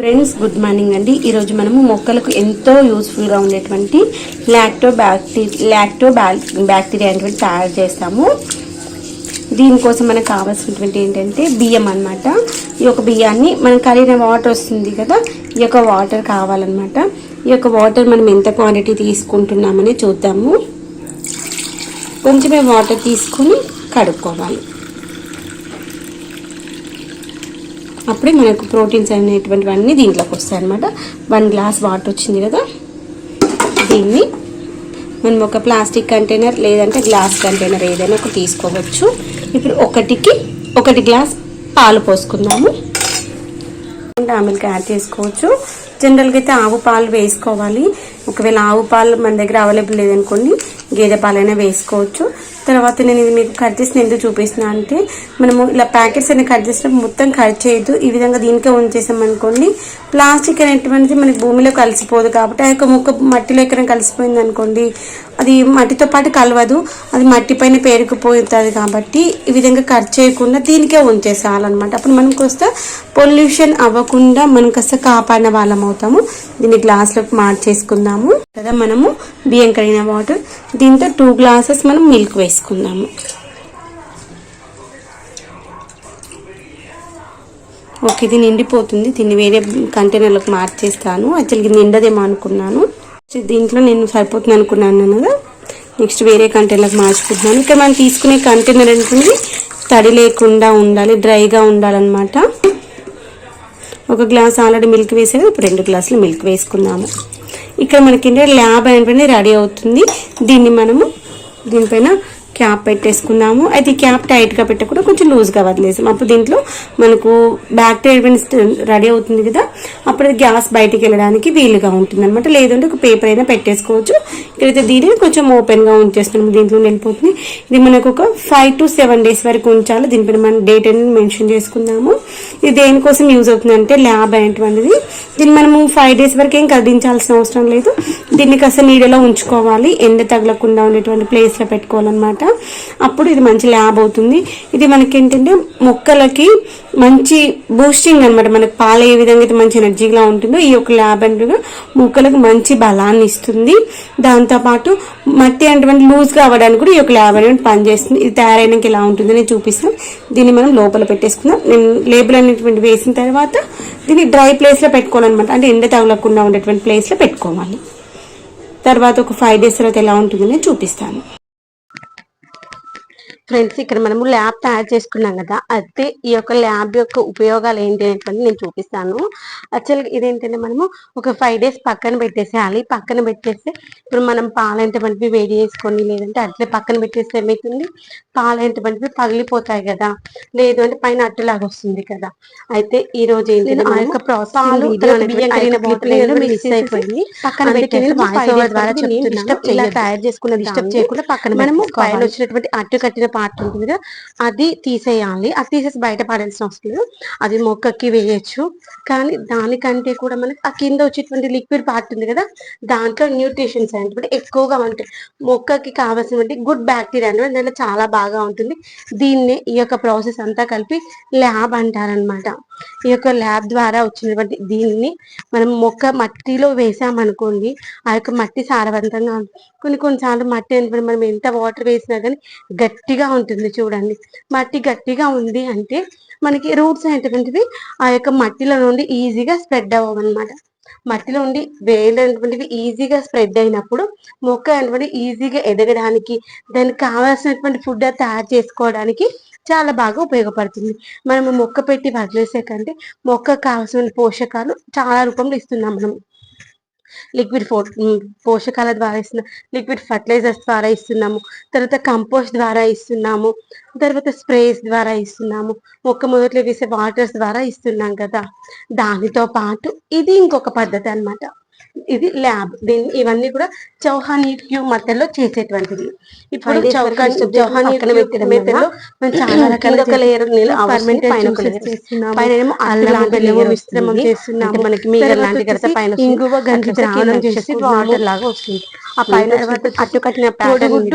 Friends good morning అండి. ఈరోజు మనము మొక్కలకు ఎంతో యూస్ఫుల్గా ఉండేటువంటి లాక్టో బ్యాక్టీ లాక్టో బ్యాక్టీరియా అనేటువంటి తయారు చేస్తాము. దీనికోసం మనకు కావాల్సినటువంటి ఏంటంటే బియ్యం అన్నమాట. ఈ యొక్క బియ్యాన్ని మనం కరిగిన వాటర్ వస్తుంది కదా ఈ యొక్క వాటర్ కావాలన్నమాట. ఈ యొక్క వాటర్ మనం ఎంత క్వాంటిటీ తీసుకుంటున్నామని చూద్దాము. కొంచెమే వాటర్ తీసుకొని కడుక్కోవాలి. అప్పుడే మనకు ప్రోటీన్స్ అనేటువంటివన్నీ దీంట్లోకి వస్తాయి అనమాట వన్ గ్లాస్ వాటర్ వచ్చింది కదా. దీన్ని మనం ఒక ప్లాస్టిక్ కంటైనర్ లేదంటే గ్లాస్ కంటైనర్ ఏదైనా ఒక తీసుకోవచ్చు. ఇప్పుడు ఒకటికి ఒకటి గ్లాస్ పాలు పోసుకుందాము. మిల్క్ యాడ్ చేసుకోవచ్చు. జనరల్గా అయితే ఆవు పాలు వేసుకోవాలి. ఒకవేళ ఆవు పాలు మన దగ్గర అవైలబుల్ లేదనుకోండి గేదె పాలైనా వేసుకోవచ్చు. తర్వాత నేను ఇది మీకు కట్ చేసిన ఎందుకు చూపిస్తున్నా అంటే మనము ఇలా ప్యాకెట్స్ అనేది కట్ చేసినప్పుడు మొత్తం కట్ చేయొద్దు. ఈ విధంగా దీనికే ఉంచేసాం అనుకోండి. ప్లాస్టిక్ అనేటువంటిది మనకి భూమిలో కలిసిపోదు కాబట్టి ఆ యొక్క ముక్క మట్టిలో ఎక్కడ కలిసిపోయింది అనుకోండి అది మట్టితో పాటు కలవదు. అది మట్టి పైన పేరుకుపోతుంది కాబట్టి ఈ విధంగా కట్ చేయకుండా దీనికే ఉంచేసేయాలన్నమాట. అప్పుడు మనం కాస్త పొల్యూషన్ అవ్వకుండా మనం కాస్త కాపాడిన వాళ్ళం అవుతాము. దీన్ని గ్లాస్లోకి మార్చేసుకుందాము. కదా మనము బియ్యం కడిగిన వాటర్. దీంతో టూ గ్లాసెస్ మనం మిల్క్ వేసుకుందాము. ఓకే ఇది నిండిపోతుంది. దీన్ని వేరే కంటైనర్లోకి మార్చేస్తాను. యాక్చువల్గా ఇది నిండదేమో అనుకున్నాను. దీంట్లో నేను సరిపోతుంది అనుకున్నాను కదా నెక్స్ట్ వేరే కంటైనర్లోకి మార్చుకుంటున్నాను. ఇక్కడ మనం తీసుకునే కంటైనర్ ఏంటంటే తడి లేకుండా ఉండాలి డ్రైగా ఉండాలన్నమాట. ఒక గ్లాస్ ఆల్రెడీ మిల్క్ వేసేది ఇప్పుడు రెండు గ్లాసులు మిల్క్ వేసుకుందాము. ఇక్కడ మనకి ల్యాబ్ అనేది రెడీ అవుతుంది. దీన్ని మనము దీనిపైన క్యాప్ పెట్టేసుకున్నాము. అయితే ఈ క్యాప్ టైట్గా పెట్టకుండా కొంచెం లూజ్గా వదిలేసాం. అప్పుడు దీంట్లో మనకు బ్యాక్టీరియా రెడీ అవుతుంది కదా అప్పుడు గ్యాస్ బయటికి వెళ్ళడానికి వీలుగా ఉంటుంది అనమాట లేదంటే ఒక పేపర్ అయినా పెట్టేసుకోవచ్చు. ఇక్కడైతే దీనిని కొంచెం ఓపెన్గా ఉంచేస్తున్నాము. దీంట్లో వెళ్ళిపోతుంది. ఇది మనకు ఒక ఫైవ్ టు సెవెన్ డేస్ వరకు ఉంచాలి. దీనిపైన మనం డేట్ అనేది మెన్షన్ చేసుకుందాము. ఇది దేనికోసం యూజ్ అవుతుంది అంటే ల్యాబ్ అనేటువంటిది. దీన్ని మనము ఫైవ్ డేస్ వరకు ఏం కదిలించాల్సిన అవసరం లేదు. దీన్ని కాస్త నీడలో ఉంచుకోవాలి. ఎండ తగలకుండా ఉండేటువంటి ప్లేస్లో పెట్టుకోవాలన్నమాట. అప్పుడు ఇది మంచి ల్యాబ్ అవుతుంది. ఇది మనకి ఏంటంటే మొక్కలకి మంచి బూస్టింగ్ అనమాట మనకి పాలు ఏ విధంగా అయితే మంచి ఎనర్జీగా ఉంటుందో ఈ యొక్క ల్యాబ్ అంటే మొక్కలకు మంచి బలాన్ని ఇస్తుంది. దాంతోపాటు మట్టి అటువంటి లూజ్గా అవ్వడానికి కూడా ఈ యొక్క ల్యాబ్ అనేది పనిచేస్తుంది ఇది తయారైనాక ఎలా ఉంటుందో నేను చూపిస్తాను. దీన్ని మనం లోపల పెట్టేసుకుందాం. నేను లేబుల్ అనేటువంటి వేసిన తర్వాత దీన్ని డ్రై ప్లేస్లో పెట్టుకోవాలన్నమాట. అంటే ఎండ తగలకుండా ఉండేటువంటి ప్లేస్లో పెట్టుకోవాలి. తర్వాత ఒక ఫైవ్ డేస్ తర్వాత ఎలా ఉంటుందో నేను చూపిస్తాను. ఫ్రెండ్స్ ఇక్కడ మనము ల్యాబ్ తయారు చేసుకున్నాం కదా అయితే ఈ యొక్క ల్యాబ్ యొక్క ఉపయోగాలు ఏంటి అనేటువంటి నేను చూపిస్తాను. యాక్చువల్గా ఇదేంటంటే మనము ఒక ఫైవ్ డేస్ పక్కన పెట్టేసేయాలి. పక్కన పెట్టేస్తే ఇప్పుడు మనం పాలు ఎంతమంటివి వేడి చేసుకొని లేదంటే అట్లే పక్కన పెట్టేస్తే ఏమవుతుంది పాలు ఎంతమంటివి పగిలిపోతాయి కదా. లేదు అంటే పైన అట్టులాగా వస్తుంది కదా. అయితే ఈ రోజు ఏంటంటే ఆ యొక్క మిక్స్ అయిపోయింది. పక్కన పెట్టేసి వాయిస్ ఓవర్ ద్వారా చెప్తున్నాను. ఇలా తయారు చేసుకున్న డిస్టర్బ్ చేయకుండా పక్కన మనము పైన వచ్చినటువంటి అట్టు కట్టిన పార్ట్ ఉంటుంది కదా అది తీసేయాలి. అది తీసేసి బయట పడాల్సిన అవసరం లేదు. అది మొక్కకి వేయచ్చు. కానీ దానికంటే కూడా మనకి ఆ కింద వచ్చేటువంటి లిక్విడ్ పార్ట్ ఉంది కదా దాంట్లో న్యూట్రిషన్స్ అనేటువంటి ఎక్కువగా ఉంటాయి. మొక్కకి కావాల్సినటువంటి గుడ్ బ్యాక్టీరియా అనేది దాంట్లో చాలా బాగా ఉంటుంది. దీన్నే ఈ యొక్క ప్రాసెస్ అంతా కలిపి ల్యాబ్ అంటారనమాట ఈ యొక్క ల్యాబ్ ద్వారా వచ్చినటువంటి దీన్ని మనం మొక్క మట్టిలో వేసామనుకోండి ఆ యొక్క మట్టి సారవంతంగా ఉంటుంది. కొన్ని కొన్నిసార్లు మట్టి అనేది మనం ఎంత వాటర్ వేసినా కానీ గట్టిగా ఉంటుంది చూడండి. మట్టి గట్టిగా ఉంది అంటే మనకి రూట్స్ అనేటువంటివి ఆ యొక్క మట్టిలో నుండి ఈజీగా స్ప్రెడ్ అవ్వమన్నమాట మట్టిలో ఉండి వేలైనటువంటివి ఈజీగా స్ప్రెడ్ అయినప్పుడు మొక్క అనేటువంటి ఈజీగా ఎదగడానికి దానికి కావాల్సినటువంటి ఫుడ్ తయారు చేసుకోవడానికి చాలా బాగా ఉపయోగపడుతుంది. మనము మొక్క పెట్టి వదిలేసే కంటే మొక్కకు కావాల్సిన పోషకాలు చాలా రూపంలో ఇస్తున్నాం మనం. లిక్విడ్ ఫో పోషకాల ద్వారా ఇస్తున్నాం లిక్విడ్ ఫర్టిలైజర్స్ ద్వారా ఇస్తున్నాము. తర్వాత కంపోస్ట్ ద్వారా ఇస్తున్నాము. తర్వాత స్ప్రేస్ ద్వారా ఇస్తున్నాము. మొక్క మొదట్లో వేసే వాటర్స్ ద్వారా ఇస్తున్నాం కదా. దానితో పాటు ఇది ఇంకొక పద్ధతి అన్నమాట. ఇది ల్యాబ్ దీన్ని ఇవన్నీ కూడా చౌహానీ క్యూ మెథడ్లో చేసేటువంటిది. ఇప్పుడు చౌహానీ మెథడ్లో మనం చాలా రకాల లేయర్ పైన ఏమో అల్లం మిశ్రమం మనకి మీగడ లాంటి కదా పైన ఇంగువ గంటి ద్రావణం చేసి వాటర్ లాగా వస్తుంది. ఆ పైన అట్టు కట్టిన తీసేసి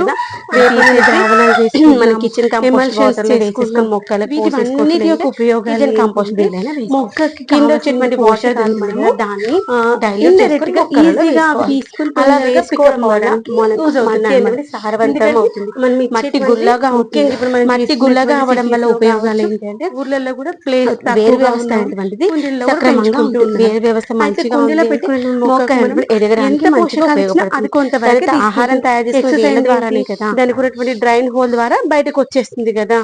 ద్రావణాలు మన. Kitchen compost. మొక్కలకు యొక్క ఉపయోగాలు కంపోస్ట్ మొక్కకి కింద వచ్చేటువంటి వాటర్ దాన్ని dilute indirect చేసుకొని గా మొక్కలలో easy గా వేసుకోవాలి. peaceful అలా వేసుకోవడం వల్ల సారవంతం అవుతుంది. మనం మట్టి గుల్లగా ఇప్పుడు మనం మట్టి గుల్లగా అవ్వడం వల్ల ఉపయోగాలు ఏంటంటే ఊర్లలో కూడా ప్లేస్ వేరు వ్యవస్థ అనేటువంటిది సక్రమంగా ఉంటుంది. వేరు వ్యవస్థ మంచిగా కుండీలో మొక్క ఎదగడానికి అది కొంతవరకు ఆహారం తయారు వేళ్ళ ద్వారానే కదా. దానికి డ్రైన్ హోల్ ద్వారా బయటకు వచ్చేస్తుంది కదా.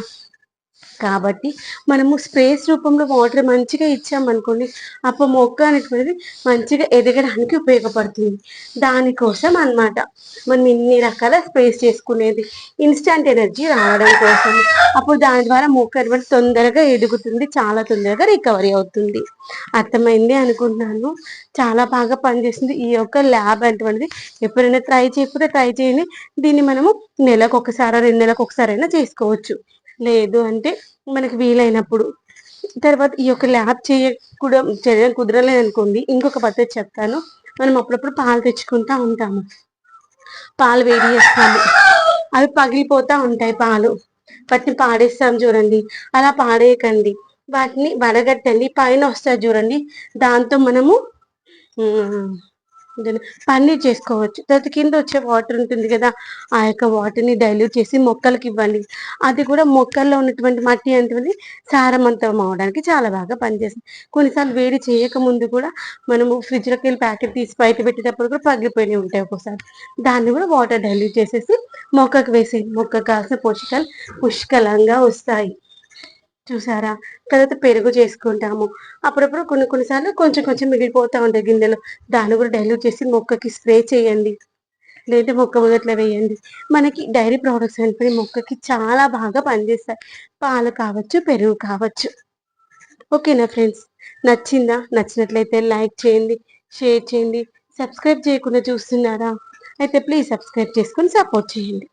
కాబట్టి మనము స్ప్రేస్ రూపంలో వాటర్ మంచిగా ఇచ్చామనుకోండి అప్పుడు మొక్క అనేటువంటిది మంచిగా ఎదగడానికి ఉపయోగపడుతుంది. దానికోసం అన్నమాట మనం ఇన్ని రకాల స్ప్రేస్ చేసుకునేది. ఇన్స్టంట్ ఎనర్జీ రావడం కోసం. అప్పుడు దాని ద్వారా మొక్క అనేటువంటి తొందరగా ఎదుగుతుంది చాలా తొందరగా రికవరీ అవుతుంది. అర్థమైంది అనుకుంటున్నాను? చాలా బాగా పనిచేస్తుంది ఈ యొక్క ల్యాబ్ అటువంటిది ఎప్పుడైనా ట్రై చేయకపోతే ట్రై చేయండి. దీన్ని మనము నెలకు ఒకసారి రెండు నెలలకు ఒకసారి అయినా చేసుకోవచ్చు. లేదు అంటే మనకి వీలైనప్పుడు. తర్వాత ఈ యొక్క ల్యాబ్ చేయకూడ చేయడం కుదరలేదు అనుకోండి ఇంకొక పద్ధతి చెప్తాను. మనం అప్పుడప్పుడు పాలు తెచ్చుకుంటా ఉంటాము. పాలు వేడి చేస్తాము. అవి పగిలిపోతా ఉంటాయి పాలు. వాటిని పాడేస్తాం చూడండి. అలా పాడేయకండి. వాటిని వడగట్టండి. పైన వస్తుంది చూడండి. దాంతో మనము పన్నీర్ చేసుకోవచ్చు. తర్వాత కింద వచ్చే వాటర్ ఉంటుంది కదా ఆ యొక్క వాటర్ని డైల్యూట్ చేసి మొక్కలకి ఇవ్వండి. అది కూడా మొక్కల్లో ఉన్నటువంటి మట్టి అనేది సారవంతం అవడానికి చాలా బాగా పనిచేస్తుంది. కొన్నిసార్లు వేడి చేయకముందు కూడా మనము ఫ్రిడ్జ్లోకి వెళ్ళి ప్యాకెట్ తీసి బయట పెట్టేటప్పుడు కూడా పగిలిపోయినవి ఉంటాయి ఒక్కోసారి. దాన్ని కూడా వాటర్ డైల్యూట్ చేసేసి మొక్కకు వేసేయండి. మొక్కకు కావాల్సిన పోషకాలు పుష్కలంగా వస్తాయి. చూసారా? తర్వాత పెరుగు చేసుకుంటాము. అప్పుడప్పుడు కొన్ని కొన్నిసార్లు కొంచెం కొంచెం మిగిలిపోతూ ఉంటాయి గిన్నెలు. దాన్ని కూడా డైల్యూట్ చేసి మొక్కకి స్ప్రే చేయండి. లేదంటే మొక్క మొదట్లో వేయండి. మనకి డైరీ ప్రోడక్ట్స్ అనేవి మొక్కకి చాలా బాగా పనిచేస్తాయి. పాలు కావచ్చు పెరుగు కావచ్చు. ఓకేనా ఫ్రెండ్స్ నచ్చిందా? నచ్చినట్లయితే లైక్ చేయండి షేర్ చేయండి. సబ్స్క్రైబ్ చేయకుండా చూస్తున్నారా? అయితే ప్లీజ్ సబ్స్క్రైబ్ చేసుకొని సపోర్ట్ చేయండి.